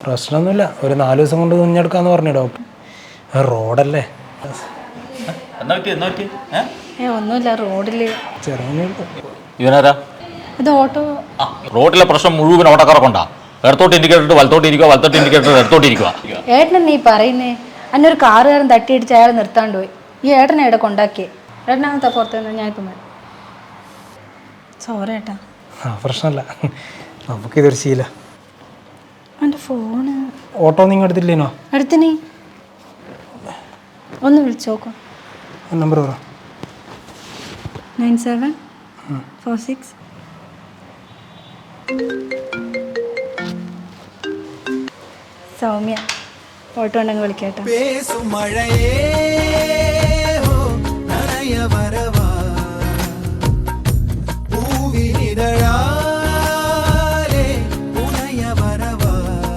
പ്രശ്നമൊന്നുമില്ല. ഒരു നാല് ദിവസം കൊണ്ട് കുഞ്ഞെടുക്കാന്ന് പറഞ്ഞു ഡോക്ടർ ആ, റോഡല്ലേ? ഏ? ഒന്നുമില്ല റോഡിൽ ചെറുങ്ങനെ ഇവനാരാ? ഇത് ഓട്ടോ. ആ റോഡിലെ പ്രശ്നം മുഴുവൻ ഓട്ടക്കാർക്കൊണ്ടാ ഇടത്തോട്ട് ഇൻഡിക്കേറ്റർ ഇട്ട് വലത്തോട്ട് ഇരിക്കുക വലത്തോട്ട് ഇൻഡിക്കേറ്റർ ഇടത്തോട്ട് ഇരിക്കുക. ഏട്ടനെ നീ പറയുന്നേ അന്നൊരു കാറുകാരൻ തട്ടിയിടിച്ച് അയാൾ നിർത്താണ്ട് പോയി. ഈ ഏട്ടനെ ഇവിടെ കൊണ്ടാക്കിയേ? ഏട്ടനകത്താ പുറത്ത് നിന്ന് ഞാനിപ്പം വരാം. സോറി ഏട്ടാ. ആ പ്രശ്നമല്ല. നമുക്കിതൊരു ശീല. ഫോണ്. ഓട്ടോ നിങ്ങൾ എടുത്തില്ലേനോ എടുത്തിനി. ഒന്ന് വിളിച്ചു നോക്കോ. നമ്പർ പറ. Nine seven four six. Soumya auto ഉണ്ടെങ്കിൽ വിളിക്കട്ടെ